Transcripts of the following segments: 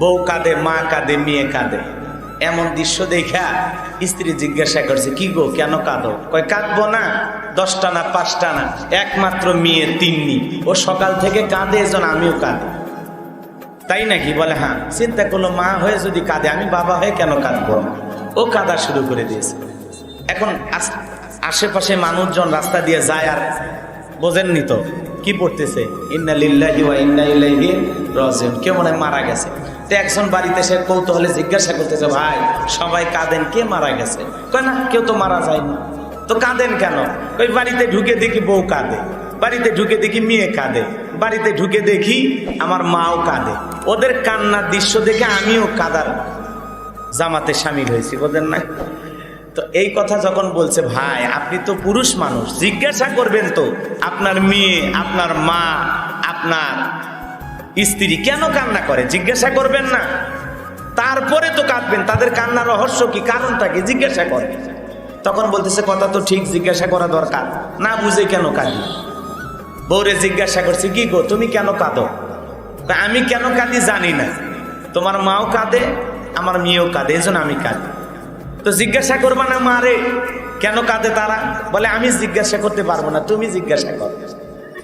বউ কাঁদে, মা কাঁদে, মেয়ে কাঁদে। এমন দৃশ্য দেখা স্ত্রী জিজ্ঞাসা করছে, কি গো, কেন কাঁদো? কয়, কাঁদবো না, দশটা না পাঁচটা না, একমাত্র মেয়ে তিন্নি। ও সকাল থেকে কাঁদে এজন আমিও কাঁদি। তাই নাকি? বলে হ্যাঁ চিন্তা করল, মা হয়ে যদি কাঁদে, আমি বাবা হয়ে কেন কাঁদবো? ও কাঁদা শুরু করে দিয়েছে। এখন আশেপাশে মানুষজন রাস্তা দিয়ে যায় আর বোঝেননি তো, কি পড়তেছে? ইন্না লিল্লাহি ওয়া ইন্না ইলাইহি রাজিউন। কেউ মনে মারা গেছে। তো একজন বাড়িতে সে কৌতূহলে জিজ্ঞাসা করতেছে, ভাই, সবাই কাঁদেন, কে মারা গেছে? কয়, না, কেউ তো মারা যায়নি। তো কাঁদেন কেন? ওই বাড়িতে ঢুকে দেখি বউ কাঁদে, বাড়িতে ঢুকে দেখি মেয়ে কাঁদে, বাড়িতে ঢুকে দেখি আমার মাও কাঁদে, ওদের কান্নার দৃশ্য দেখে আমিও কাদার জামাতে সামিল হয়েছি, বোঝেন না? তো এই কথা যখন বলছে, ভাই, আপনি তো পুরুষ মানুষ, জিজ্ঞাসা করবেন তো, আপনার মেয়ে, আপনার মা, আপনার স্ত্রী কেন কান্না করে? জিজ্ঞাসা করবেন না। তারপরে তো কাঁদবেন। তাদের কান্নার রহস্য কি? কারণটা কি? জিজ্ঞাসা করেন তখন বলতেছে, কথা তো ঠিক, জিজ্ঞাসা করা দরকার। না বুঝে কেন কাঁদি? বউরে জিজ্ঞাসা করছে, কি গো, তুমি কেন কাঁদো? আমি কেন কাঁদি জানি না। তোমার মাও কাঁদে, আমার মেয়েও কাঁদে, এই আমি কাঁদি। তো জিজ্ঞাসা করবা না মারে, কেন কাঁদে তারা? বলে, আমি জিজ্ঞাসা করতে পারব না, তুমি জিজ্ঞাসা করো।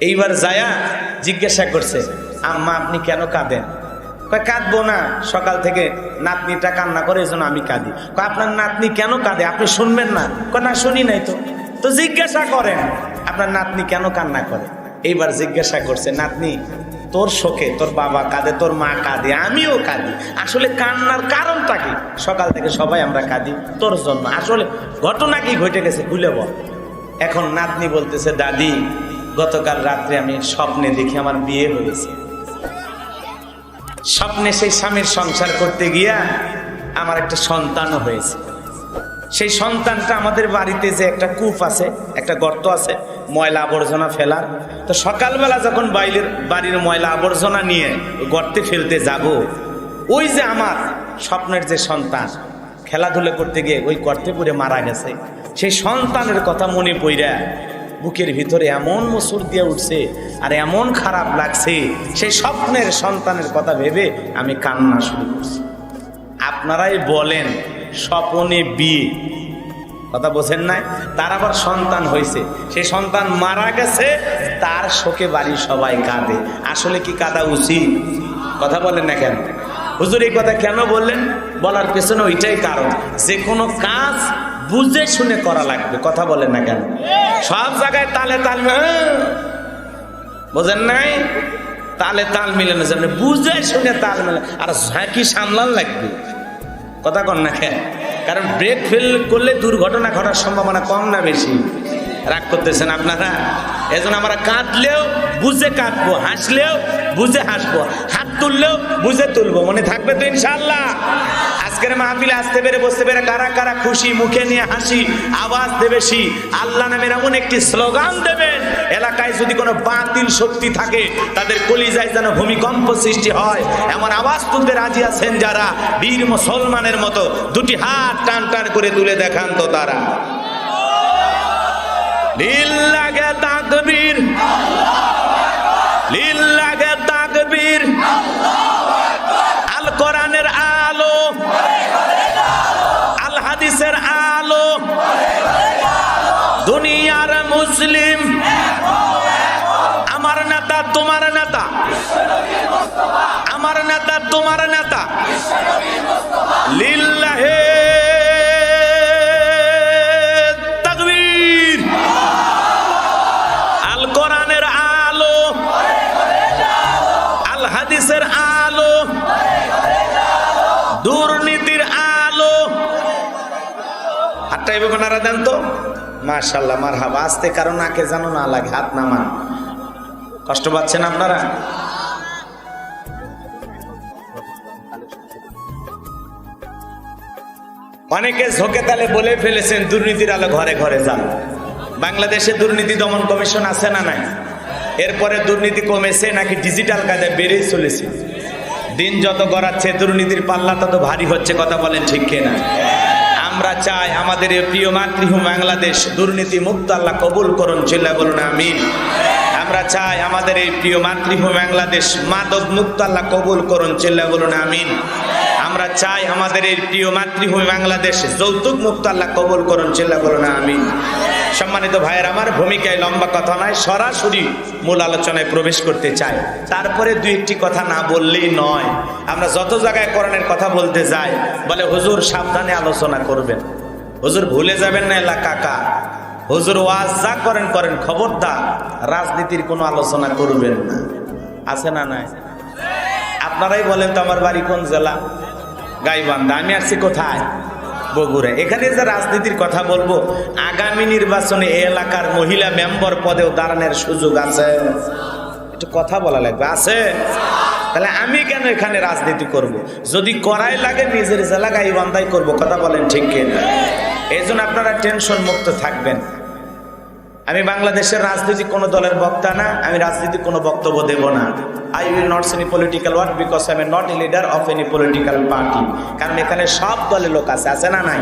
এইবার যায়া জিজ্ঞাসা করছে আম্মা, আপনি কেন কাঁদেন? কাঁদবো না। সকাল থেকে নাতনিটা কান্না করে, এই জন্য আমি কাঁদি। আপনার নাতনি কেন কাঁদে? আপনি শুনবেন না। কয় শুনি নাই তো। তো জিজ্ঞাসা করেন, আপনার নাতনি কেন কান্না করে? এইবার জিজ্ঞাসা করছে, নাতনি, তোর শোকে তোর বাবা কাঁদে, তোর মা কাঁদে, আমিও কাঁদি। আসলে কান্নার কারণটা কি? সকাল থেকে সবাই আমরা কাঁদি, তোর জন্য। আসলে ঘটনা কি ঘটে গেছে ভুলে বল। এখন নাতনি বলতেছে, দাদি, গতকাল রাত্রে আমি স্বপ্নে দেখি আমার বিয়ে হয়েছে। স্বপ্নে সেই স্বামীর সংসার করতে গিয়া আমার একটা সন্তানও হয়েছে। সেই সন্তানটা আমাদের বাড়িতে যে একটা কূপ আছে, একটা গর্ত আছে, ময়লা আবর্জনা ফেলার। তো সকালবেলা যখন বাইরের বাড়ির ময়লা আবর্জনা নিয়ে গর্তে ফেলতে যাব, ওই যে আমার স্বপ্নের যে সন্তান, খেলাধুলা করতে গিয়ে ওই গর্তে পড়ে মারা গেছে। সেই সন্তানের কথা মনে পইরা বুকের ভিতরে এমন মসুর দিয়ে উঠছে আর এমন খারাপ লাগছে, সেই স্বপ্নের সন্তানের কথা ভেবে আমি কান্না শুরু করছি। আপনারাই বলেন, স্বপনে বিয়ে। কথা বোঝেন নাই? তার আবার সন্তান হয়েছে। সে সন্তান মারা গেছে, তার শোকে বাড়ির সবাই কাঁদে। আসলে কি কাঁদা উচিত? কথা বলেন না কেন? হুজুর এই কথা কেন বললেন? বলার পেছনে ওইটাই কারণ। যে কোনো কাজ বুঝে শুনে করা লাগবে, কথা বলেন না কেন? সব জায়গায় তালে তাল হ্যাঁ। বোঝেন নাই? তালে তাল মিলে না জানে বুঝে শুনে তাল মিলে আর ঝাঁকি সামলান লাগবে। কথা কন না কেন? কারণ ব্রেক ফেল করলে দুর্ঘটনা ঘটার সম্ভাবনা কম না বেশি। রাগ করতেছেন আপনারা? এজন্য আমরা কাঁদলেও বুঝে কাঁদবো, হাসলেও বুঝে হাসবো, হাত তুললেও বুঝে তুলবো, মনে থাকবে তো ইনশাল্লাহ আজকের মাহফিলে আসতে পেরে বসতে পেরে কারা কারা খুশি, মুখে নিয়ে হাসি, আওয়াজ দেবে সি? আল্লাহ নামের এমন একটি স্লোগান দেবেন এলাকায় যদি কোনো বাতিল শক্তি থাকে, তাদের কলিজায় যেন ভূমিকম্প সৃষ্টি হয়। এমন আওয়াজ তুলতে রাজি আছেন যারা? বীর মুসলমানের মতো দুটি হাত টান টান করে তুলে দেখান তো তারা। লিল্লাগে তাকবীর লিল্লাগে তাকবীর। আল লিল্লাহে তাকবীর। আল কোরআনের আলো, আল আলো, দুর্নীতির আলো। হাতটা এভাবে নাড়া দেন মার হাবা আসতে কারণ নাকে যেন না লাগে, হাত নামান কষ্ট আপনারা? অনেকে ঝোঁকে তালে বলে ফেলেছেন, দুর্নীতির আলো ঘরে ঘরে যান। বাংলাদেশে দুর্নীতি দমন কমিশন আছে না নাই? এরপরে দুর্নীতি কমেছে নাকি ডিজিটাল কাজে বেড়েই চলেছে? দিন যত গড়াচ্ছে, দুর্নীতির পাল্লা তত ভারী হচ্ছে, কথা বলেন ঠিক কিনা? আমরা চাই আমাদের প্রিয় মাতৃভূমি বাংলাদেশ দুর্নীতি মুক্ত আল্লাহ কবুল করুন, চিল্লা বলুন, আমিন। আমরা চাই আমাদের এই প্রিয় মাতৃভূমি বাংলাদেশ মাদক মুক্ত আল্লাহ কবুল করুন, চিল্লা বলুন, আমিন। আমরা চাই আমাদের এই প্রিয় মাতৃভূমি বাংলাদেশ যৌতুক মুক্ত আল্লাহ কবুল করুন, চিল্লা বলুন আমি সম্মানিত ভাইয়ের, আমার ভূমিকায় লম্বা কথা নয়, সরাসরি মূল আলোচনায় প্রবেশ করতে চাই। তারপরে দুই একটি কথা না বললেই নয়। আমরা যত জায়গায় করণের কথা বলতে যাই, বলে হুজুর সাবধানে আলোচনা করবেন। হুজুর ভুলে যাবেন না এলা কাকা। হুজুর ওয়াজ যা করেন করেন, খবরদার। রাজনীতির কোনো আলোচনা করবেন না। আছে না নাই? আপনারাই বলেন তো আমার বাড়ি কোন জেলা? গাইবান্ধা, আমি আসছি কোথায়? বগুড়া। এখানে যে রাজনীতির কথা বলব, আগামী নির্বাচনে এলাকার মহিলা মেম্বার পদেও দাঁড়ানোর সুযোগ আছে। একটু কথা বলা লাগবে, আছে? তাহলে আমি কেন এখানে রাজনীতি করব। যদি করাই লাগে, নিজের জেলা গাইবান্ধাই করব, কথা বলেন ঠিক কিনা? এই জন্য আপনারা টেনশন মুক্ত থাকবেন। আমি বাংলাদেশের রাজনীতি কোনো দলের বক্তা না, আমি রাজনীতি কোনো বক্তব্য দেব না। I will not any political word because I am not a leader of any political party কারণ এখানে সব দলের লোক আছে আছে না নাই?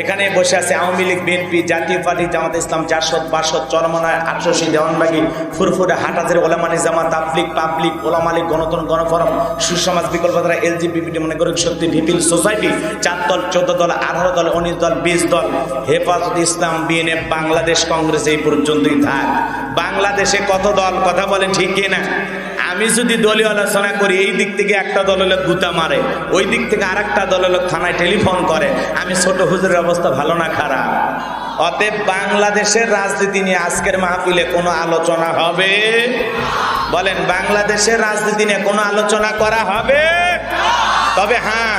এখানে বসে আছে আওয়ামী লীগ, বিএনপি, জাতীয় পার্টি, জামাত ইসলাম চারশো পাঁচশো চরমনায়, আটশোশি, দেওয়ানবাগি, ফুরফুরে হাটাজের ওলামানি জামাত তাবলিক পাবলিক ওলামালিক গণতন্ত্র, গণফরম, সুসমাজ বিকল্পধারা এলজিবিপিটি মনে করি শক্তি ভিপিল সোসাইটি, চার দল, চোদ্দ দল, আঠারো দল, উনিশ দল, বিশ দল, হেফাজত ইসলাম, বিএনএফ, বাংলাদেশ, কংগ্রেস, এই পর্যন্তই থাক। বাংলাদেশে কত দল, কথা বলেন ঠিক না আমি যদি দলীয় আলোচনা করি, এই দিক থেকে একটা দলের লোক গুতা মারে, ওই দিক থেকে আর একটা দলের থানায় টেলিফোন করে, আমি ছোট হুজুরের অবস্থা ভালো না খারাপ। অতএব বাংলাদেশের রাজনীতি নিয়ে আজকের মাহফিলে কোনো আলোচনা হবে? বলেন, বাংলাদেশের রাজনীতি নিয়ে কোনো আলোচনা করা হবে? তবে হ্যাঁ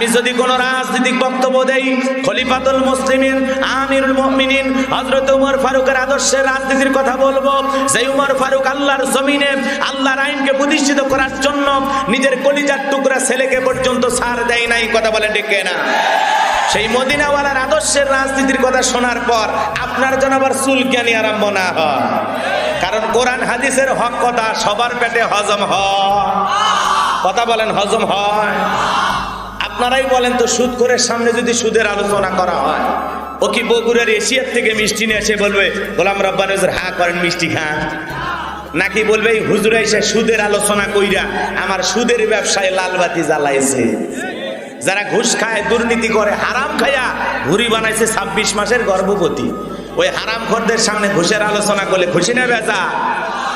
আমি যদি কোনো রাজনৈতিক বক্তব্য দেই, খলিফাতুল মুসলিমিন, আমিরুল মুমিনিন, হযরত উমর ফারুকের আদর্শের রাজনীতির কথা বলব যে উমর ফারুক আল্লাহর জমিনে, আল্লাহর আইনকে প্রতিষ্ঠিত করার জন্য নিজের কলিজার টুকরা ছেলেকে পর্যন্ত ছাড় দেয় নাই, কথা বলে ডেকে না সেই মদিনাওয়ালার আদর্শের রাজনীতির কথা শোনার পর আপনার যেন আবার চুল চুলকানি আরম্ভ না হয়? কারণ কোরআন হাদিসের হক কথা সবার পেটে হজম হয়। কথা বলেন, হজম হয়? আপনারাই বলেন তো সুদ করে সামনে যদি সুদের আলোচনা করা হয়, ও কি বগুড়ার এশিয়ার থেকে মিষ্টি নিয়ে এসে বলবে, গোলাম রব্বান হা করেন মিষ্টি খান নাকি বলবে, এই হুজুরে এসে সুদের আলোচনা কইরা আমার সুদের ব্যবসায় লালবাতি জ্বালাইছে। যারা ঘুষ খায়, দুর্নীতি করে, হারাম খায়া ঘুরি বানাইছে ছাব্বিশ মাসের গর্ভবতী। ওই হারাম খরদের সামনে ঘুষের আলোচনা করলে খুশি না বেচা?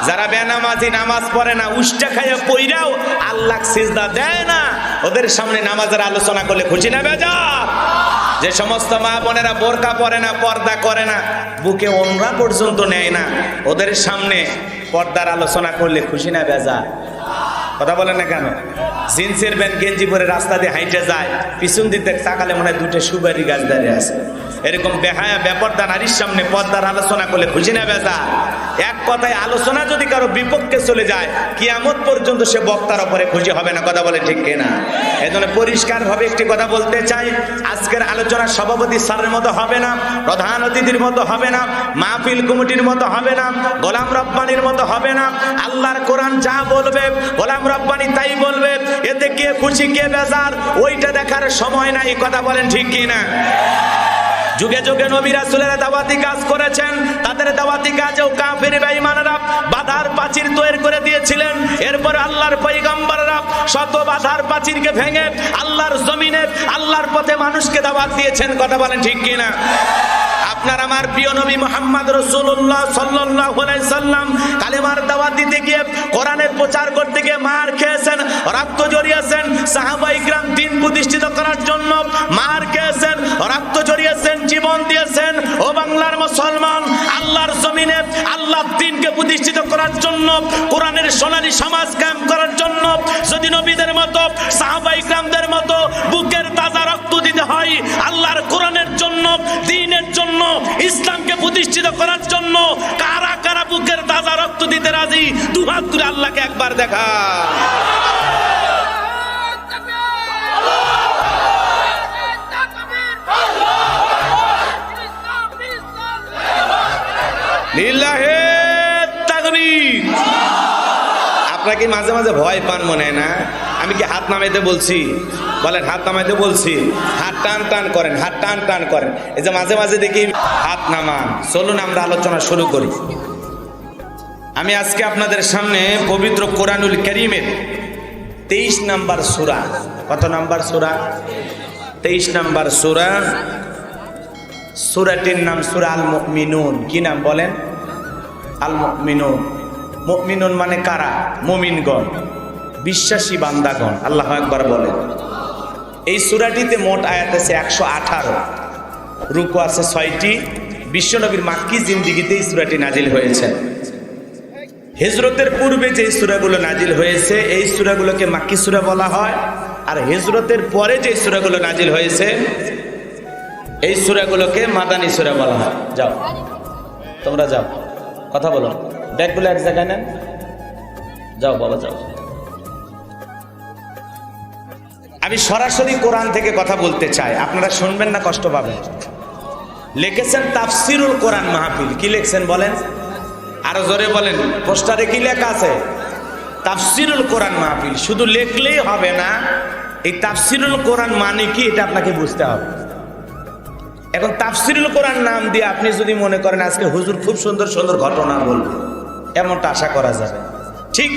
যারা বেনামাজি নামাজ পড়ে না উষ্টা খাইয়া পইরাও আল্লাহ সিজদা দেয় না। ওদের সামনে নামাজের আলোচনা করলে খুশি না বেজা যে সমস্ত মা বোনেরা বোরকা পরে না, পর্দা করে না, বুকে ওনরা পর্যন্ত নেয় না, ওদের সামনে পর্দার আলোচনা করলে খুশি না বেজা কথা বলেন না কেন? জিন্সের প্যান্ট গেঞ্জি পরে রাস্তা দিয়ে হাইটে যায়, পিছন দেখ তাকালে মনে হয় দুটো সুপারি গাছ দাঁড়িয়ে আছে। এরকম বেহায়া ব্যাপারটা নারীর সামনে পর্দার আলোচনা করলে খুশি না বেজা এক কথায় আলোচনা যদি কারও বিপক্ষে চলে যায়, কিয়ামত পর্যন্ত সে বক্তার ওপরে খুশি হবে না, কথা বলে ঠিক কিনা? এই জন্য পরিষ্কারভাবে একটি কথা বলতে চাই, আজকের আলোচনা সভাপতি স্যারের মতো হবে না, প্রধান অতিথির মতো হবে না, মাহফিল কমিটির মতো হবে না, গোলাম রব্বানির মতো হবে না, আল্লাহর কোরআন যা বলবে, গোলাম রব্বানি তাই বলবে, এতে কে খুশি, কে বেজার, ওইটা দেখার সময় নাই, কথা বলেন ঠিক কিনা? যুগে যুগে নবী রাসূলেরা দাওয়াতি কাজ করেছেন। তাদের দাওয়াতি কাজেও কাফির বেঈমানরা বাধার প্রাচীর তৈরি করে দিয়েছিলেন। এরপর আল্লাহর পয়গম্বররা শত বাধার প্রাচীরকে ভেঙে আল্লাহর জমিনে, আল্লাহর পথে মানুষকে দাওয়াত দিয়েছেন। কথা বলেন ঠিক কিনা? আপনার আমার প্রিয় নবী মোহাম্মদ রসুল্লাহ সাল্লাহ সাল্লাম কালেমার দাওয়াত দিতে গিয়ে কোরআনের প্রচার করতে গিয়ে মার খেয়েছেন, রক্ত জড়িয়েছেন, সাহাবাই গ্রাম দিন প্রতিষ্ঠিত করার জন্য মার খেয়েছেন, রক্ত জড়িয়েছেন, জীবন দিয়েছেন। ও বাংলার মুসলমান, আল্লাহর জমিনে আল্লাহ দিনকে প্রতিষ্ঠিত করার জন্য, কোরআনের সোনালী সমাজ কায়েম করার জন্য যদি নবীদের মতো, সাহাবাই গ্রামদের মতো বুকের তাজা রক্ত দিতে হয়, আল্লাহর কোরআনের জন্য, দিনের জন্য ইসলামকে প্রতিষ্ঠিত করার জন্য কারা কারা বুকের তাজা রক্ত দিতে রাজি? দুহাত তুলে আল্লাহকে একবার দেখা। লিল্লাহে আপনারা কি মাঝে মাঝে ভয় পান মনে না? আমি কি হাত নামাইতে বলছি? বলেন, হাত নামাইতে বলছি। হাত টান টান করেন, হাত টান টান করেন। এই যে মাঝে মাঝে দেখি হাত নামান। চলুন, আমরা আলোচনা শুরু করি। আমি আজকে আপনাদের সামনে পবিত্র কোরআনুল করিমের তেইশ নাম্বার সুরা। কত নাম্বার সুরা? তেইশ নাম্বার সুরা। সুরাটির নাম সুরা আল মুমিনুন কি নাম বলেন? আল মুমিনুন মুমিনুন মানে কারা? মুমিনগণ। বিশ্বাসী বান্দাগণ, আল্লাহ একবার বলেন এই সুরাটিতে মোট আয়াত আছে একশো আঠারো। রুকু আছে ছয়টি। বিশ্বনবীর মাক্কি জিন্দিগিতে এই সুরাটি নাজিল হয়েছে। হেজরতের পূর্বে যে সুরাগুলো নাজিল হয়েছে, এই সুরাগুলোকে মাক্কি সুরা বলা হয়। আর হেজরতের পরে যে সুরাগুলো নাজিল হয়েছে, এই সুরাগুলোকে মাদানী সুরা বলা হয়। যাও। তোমরা যাও। কথা বলো। ব্যাগগুলো এক জায়গায় নেন। যাও বাবা, যাও। আমি সরাসরি কোরআন থেকে কথা বলতে চাই। আপনারা শুনবেন না, কষ্ট পাবেন। লিখেছেন তাফসিরুল কোরআন মাহফিল। কি লিখছেন বলেন? আরও জোরে বলেন। পোস্টারে কি লেখা আছে? তাফসিরুল কোরআন মাহফিল। শুধু লেখলেই হবে না, এই তাফসিরুল কোরআন মানে কি এটা আপনাকে বুঝতে হবে। এখন তাফসিরুল কোরআন নাম দিয়ে আপনি যদি মনে করেন, আজকে হুজুর খুব সুন্দর সুন্দর ঘটনা বলবে। এমনটা আশা করা যাবে। ঠিক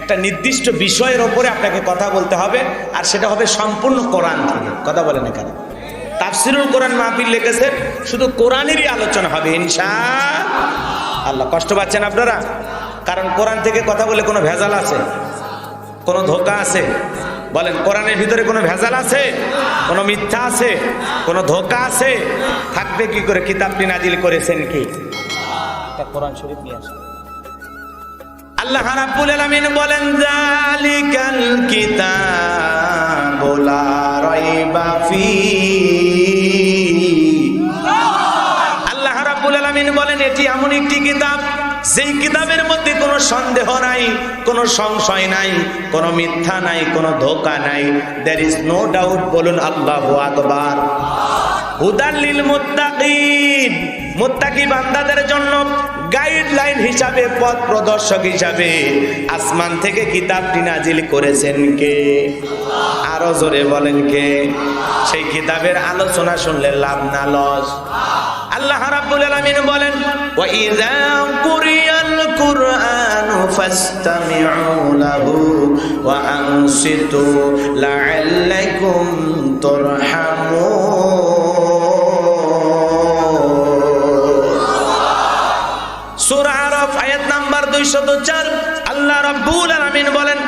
একটা নির্দিষ্ট বিষয়ের ওপরে আপনাকে কথা বলতে হবে, আর সেটা হবে সম্পূর্ণ কোরআন থেকে। কথা বলেন এখানে। তাফসিরুল কোরআন মাহফিল লিখেছে, শুধু কোরআনেরই আলোচনা হবে, ইনশা আল্লাহ। কষ্ট পাচ্ছেন আপনারা? কারণ কোরআন থেকে কথা বলে কোনো ভেজাল আছে? কোনো ধোকা আছে? বলেন, কোরআনের ভিতরে কোনো ভেজাল আছে? কোনো মিথ্যা আছে? কোনো ধোকা আছে? থাকবে কি করে? কিতাবটি নাজিল করেছেন কি? কোরআন শরীফ নিয়ে আসেন। আল্লাহ রাব্বুল আলামিন বলেন জালিকাল কিতাবু লা রাইবা ফি আল্লাহ রাব্বুল আলামিন বলেন, এটি এমন একটি কিতাব, যেই কিতাবের মধ্যে কোনো সন্দেহ নাই, কোনো সংশয় নাই, কোনো মিথ্যা নাই, কোনো ধোকা নাই। দেয়ার ইজ নো ডাউট বলুন আল্লাহু আকবার। হুদাল্লিল মুত্তাকিন। মুত্তাকি বান্দাদের জন্য গাইডলাইন হিসাবে, পথ প্রদর্শক হিসাবে। আসমান থেকে কিতাবটি নাজিল করেছেন কে? আরও জোরে বলেন কে? সেই কিতাবের আলোচনা শুনলে লাভ না লস। আল্লাহ রাব্বুল আলামিন বলেন, ওয়া ইযা কুরিয়াল কুরআনু ফাসতামিউ লাহু ওয়া আনসিতু লাআল্লাকুম তুরহামুন নাম্বার 204 আল্লাহ রাব্বুল আলামিন বলেন,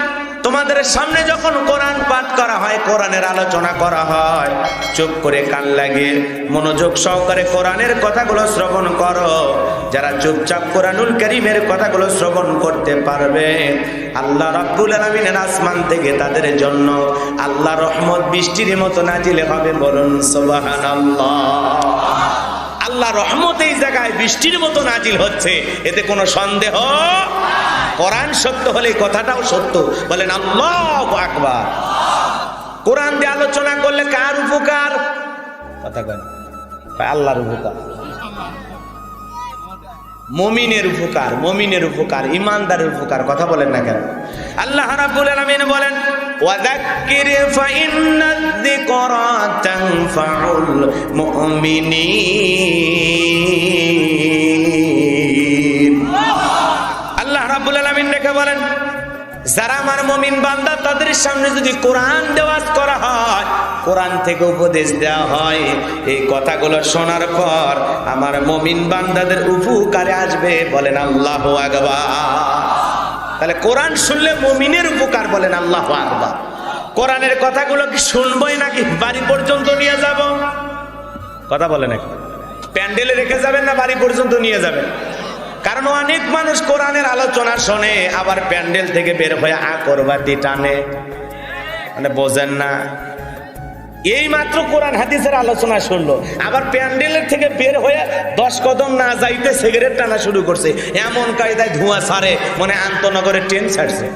তোমাদের সামনে যখন কোরআন পাঠ করা হয়, কোরআনের আলোচনা করা হয়, চুপ করে কান লাগে মনোযোগ সহকারে কোরআনের কথাগুলো শ্রবণ করো। যারা চুপচাপ কোরআনুল করিমের কথাগুলো শ্রবণ করতে পারবে, আল্লাহ রাব্বুল আলামিনের আসমান থেকে তাদের জন্য আল্লাহ রহমত বৃষ্টির মতো নাজিলে হবে বলুন, সুবহানাল্লাহ। আল্লাহ রহমত এই জায়গায় বৃষ্টির মতো নাজিল হচ্ছে। এতে কোনো সন্দেহ? কোরআন সত্য হলে কথাটাও সত্য। বলেন, আল্লাহ আকবার। কোরআন দিয়ে আলোচনা করলে কার উপকার? কথা কেন আল্লাহর উপকার। মমিনের উপকার মমিনের উপকার, ইমানদারের উপকার, কথা বলেন না কেন? আল্লাহ রাব্বুল আলামিন বলেন, ওয়াযাক্কির ফাইন্নাযিকরা তানফাউল মুমিনিন। আল্লাহ রাব্বুল আলামিন রেখে বলেন যারা আমার মমিন বান্দা, তাদের সামনে যদি কোরআন দেওয়াজ করা হয়, কোরআন থেকে উপদেশ দেওয়া হয়, এই কথাগুলো শোনার পর আমার মমিন বান্দাদের উপকারে আসবে বলেন আল্লাহ আকবার। তাহলে কোরআন শুনলে মমিনের উপকার বলেন আল্লাহ আকবার। কোরআনের কথাগুলো কি শুনবই নাকি বাড়ি পর্যন্ত নিয়ে যাব? কথা বলে নাকি? প্যান্ডেলে রেখে যাবেন না বাড়ি পর্যন্ত নিয়ে যাবেন? কারণ অনেক মানুষ কোরআনের আলোচনা শোনে, আবার প্যান্ডেল থেকে বের হয়ে আকরবাতি টানে। মানে বোঝেন না। এই মাত্র কোরআন হাদিসের আলোচনা শুনলো। আবার প্যান্ডেলের থেকে বের হয়ে দশ কদম না যাইতে সিগারেট টানা শুরু করছে। এমন কায়দায় ধোঁয়া ছাড়ে মনে আন্তনগরে ট্রেন ছাড়ছে।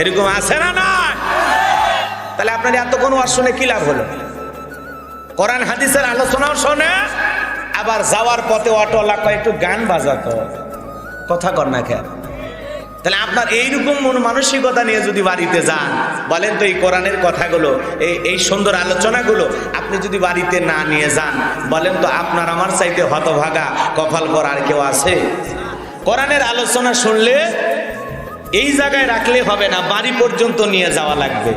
এরকম আছে না না তাহলে আপনার এত কোনো শুনে কি লাভ হলো? কোরআন হাদিসের আলোচনাও শোনে আবার যাওয়ার পথে অটোলা কয়, একটু গান বাজাতো কথা কর না খেয়াল তাহলে আপনার এইরকম মন মানসিকতা নিয়ে যদি বাড়িতে যান, বলেন তো এই কোরআনের কথাগুলো, এই এই সুন্দর আলোচনাগুলো আপনি যদি বাড়িতে না নিয়ে যান, বলেন তো আপনার আমার চাইতে হতভাগা কপাল করার কেউ আছে? কোরআনের আলোচনা শুনলে এই জায়গায় রাখলে হবে না, বাড়ি পর্যন্ত নিয়ে যাওয়া লাগবে।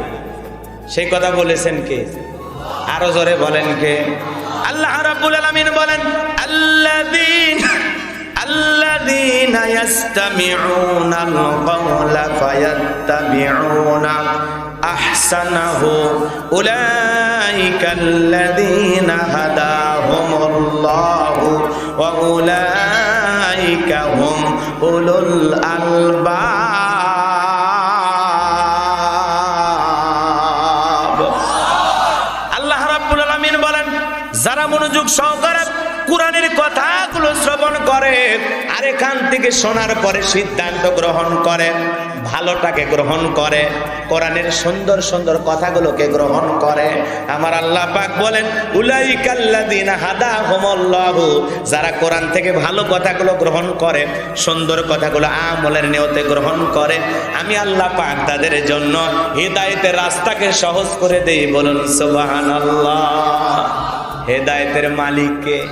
সেই কথা বলেছেন কে? আরও জোরে বলেন কে? আল্লাহ রাব্বুল আলামিন বলেন আল্লাযীন الذين يستمعون القول فيتبعون أحسنه أولئك الذين هداهم الله وأولئك هم أولو الألباب মনোযোগ সহকারে কোরআনের কথাগুলো শ্রবণ করে আর এখান থেকে শোনার পরে সিদ্ধান্ত গ্রহণ করে, ভালোটাকে গ্রহণ করে, কোরআনের সুন্দর সুন্দর কথাগুলোকে গ্রহণ করে। আমার আল্লাহ পাক বলেন, উলাইকাল্লাযিনা হাদাহুমুল্লাহু, যারা কোরআন থেকে ভালো কথাগুলো গ্রহণ করে, সুন্দর কথাগুলো আমলের নিয়তে গ্রহণ করে, আমি আল্লাহ পাক তাদের জন্য হৃদায়তের রাস্তাকে সহজ করে দেই বলুন, সুবহানাল্লাহ। হেদায়েতের মালিককে।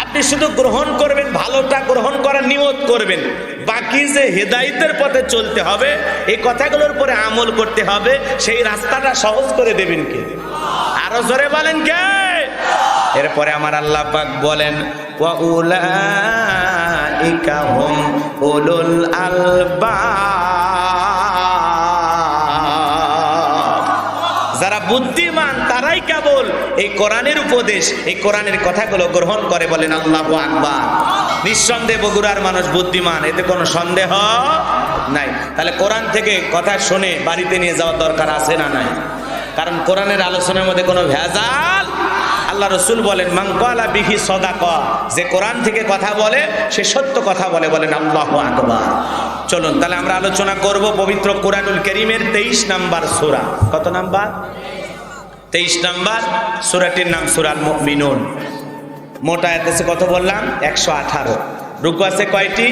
আপনি শুধু গ্রহণ করবেন, ভালোটা গ্রহণ করার নিয়ত করবেন। বাকি যে হেদায়েতের পথে চলতে হবে, এই কথাগুলোর পরে আমল করতে হবে, সেই রাস্তাটা সহজ করে দেবেন কে? আরও জোরে বলেন কে? এরপরে আমার আল্লাহ পাক বলেন যারা কেবল এই কোরআনের উপদেশ, এই কোরআনের কথাগুলো গ্রহণ করে বলেন আল্লাহ আকবার। নিঃসন্দেহে বগুড়ার মানুষ বুদ্ধিমান, এতে কোনো সন্দেহ নাই। তাহলে কোরআন থেকে কথা শুনে বাড়িতে নিয়ে যাওয়ার দরকার আছে না নাই? কারণ কোরআনের আলোচনার মধ্যে কোনো ভেজাল? আল্লাহ রসুল বলেন মাংকালা বিহি সদা ক যে কোরআন থেকে কথা বলে, সে সত্য কথা বলে বলেন আল্লাহ আকবার। চলুন, তাহলে আমরা আলোচনা করব পবিত্র কোরআনুল করিমের তেইশ নাম্বার সুরা। কত নাম্বার? তেইশ নাম্বার সুরাটির নাম সুরাল মিনুন মোটা এতেছে কত বললাম? একশো আঠারো। রুকু আছে কয়টি?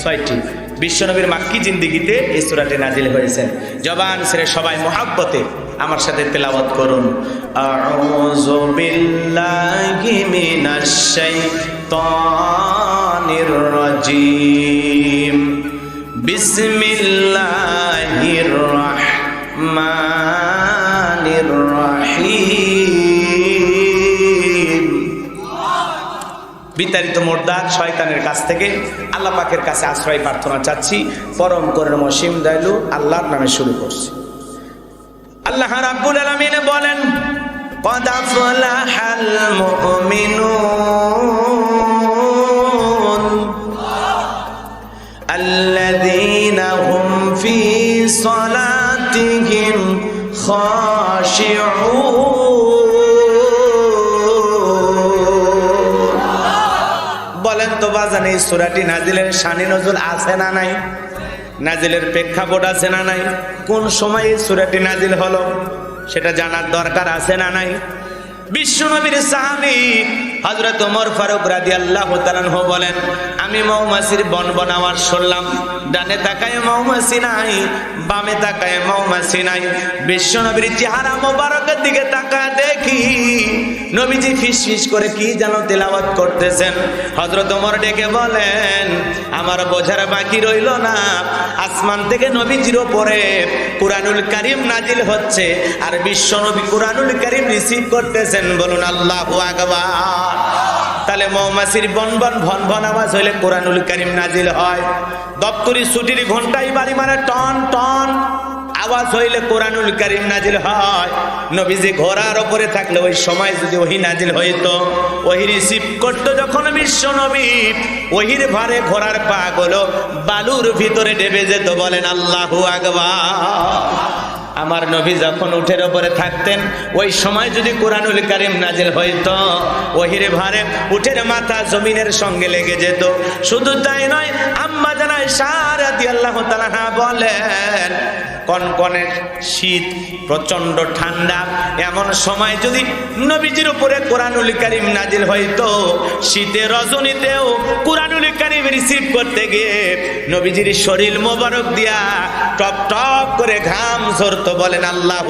ছয়টি। বিশ্বনবীর মাক্কি জিন্দিগিতে এই সুরাটি নাজিল হয়েছেন জবান সেরে সবাই মহাব্বতে আমার সাথে তেলাওয়াত করুন। বিসমিল্লাহির বিতাড়িত মোর্দার শয়তানের কাছ থেকে আল্লাহ পাকের কাছে আশ্রয় প্রার্থনা চাচ্ছি পরম করে মসিম দয়ালু আল্লাহর নামে শুরু করছি আল্লাহ রাব্বুল আলামিন বলেন قد أفلح المؤمنون الذين هم في صلاتهم خاشعون তো বাজান সুরাটি নাজিলের শানি নজুল আছে না নাই নাজিলের প্রেক্ষাপট আছে না নাই, কোন সময় এই সুরাটি নাজিল হলো সেটা জানার দরকার আছে না নাই। বিশ্বনবীর সাহাবি হজরত ওমর ফারুক রাদি আল্লাহ বলেন, আমি মৌমাছির বন বনাওয়ার শুনলাম ডানে তাকায় মৌমাছি নাই বামে তাকায় মৌমাছি নাই বিশ্বনবীর চেহারা মোবারকের দিকে তাকা দেখি, নবীজি ফিস করে কি যেন তেলাওয়াত করতেছেন। হজরত ওমর ডেকে বলেন, আমার বোঝার বাকি রইল না, আসমান থেকে নবীজির ওপরে কুরআনুল কারিম নাজিল হচ্ছে, আর বিশ্ব নবী কুরআনুল কারিম রিসিভ করতেছেন। বলুন, আল্লাহু আকবার। তাহলে মৌমাছির বন বন, ভন ভন আওয়াজ হইলে কোরআনুল কারিম নাজিল হয়। দপ্তরি ছুটির ঘন্টাই বাড়ি মারে, টন টন আওয়াজ হইলে কোরআনুল কারিম নাজিল হয়। নবীজি ঘোড়ার ওপরে থাকলে ওই সময় যদি ওহি নাজিল হইতো ওহি রিসিভ করতো যখন বিশ্ব নবী ওহির ভারে ঘোড়ার পা গুলো, বালুর ভিতরে ডেবে যেত বলেন, আল্লাহু আকবার। আমার নবী যখন উঠের ওপরে থাকতেন, ওই সময় যদি কোরআনুল কারিম নাজিল হইতো, ওহিরে ভারে উঠের মাথা জমিনের সঙ্গে লেগে যেত। শুধু তাই নয়, আম্মা জানায় সারাদি আল্লাহ তাআলা বলেন কনকনে শীত প্রচণ্ড ঠান্ডা, এমন সময় যদি নবীজির উপরে কোরআনুল কারিম নাজিল হইতো, শীতে রজনীতেও কোরআনুল কারিম রিসিভ করতে গিয়ে নবীজির শরীর মোবারক দিয়া টপ টপ করে ঘাম ঝরতো বলেন, আল্লাহ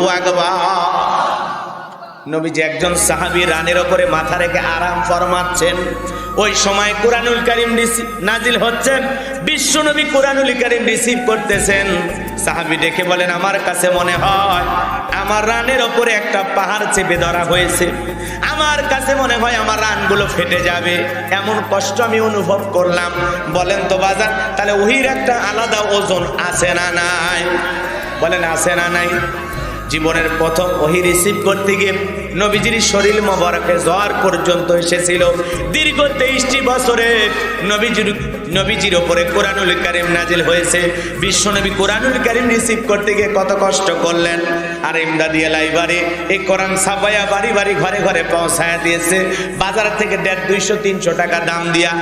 নবীজি একজন সাহাবী রানের ওপরে মাথা রেখে আরাম ফরমাচ্ছেন। ওই সময় কোরআনুল কারিম নাজিল হচ্ছেন বিশ্ব নবী কোরআনুল কারিম রিসিভ করতেছেন। সাহাবী দেখে বলেন, আমার কাছে মনে হয় আমার রানের ওপরে একটা পাহাড় চেপে ধরা হয়েছে। আমার কাছে মনে হয় আমার রানগুলো ফেটে যাবে। এমন কষ্ট আমি অনুভব করলাম। বলেন তো বাজার, তাহলে ওহির একটা আলাদা ওজন আছে না নাই? বলেন, আছে না নাই? জীবনের প্রথম ওহি রিসিভ করতে গিয়ে নবীজির শরীর মোবারকে জ্বর পর্যন্ত এসেছিল। দীর্ঘ তেইশটি বছরে নবীজির নবীজির ওপরে কোরআনুল কারিম নাজিল হয়েছে। বিশ্বনবী কোরআনুল কারিম রিসিভ করতে গিয়ে কত কষ্ট করলেন। আর ইমদাদি লাইবারে এই কোরআন ছাপাইয়া বাড়ি বাড়ি ঘরে ঘরে পৌঁছায়া দিয়েছে। বাজার থেকে দেড়, দুইশো, তিনশো টাকা দাম দিয়া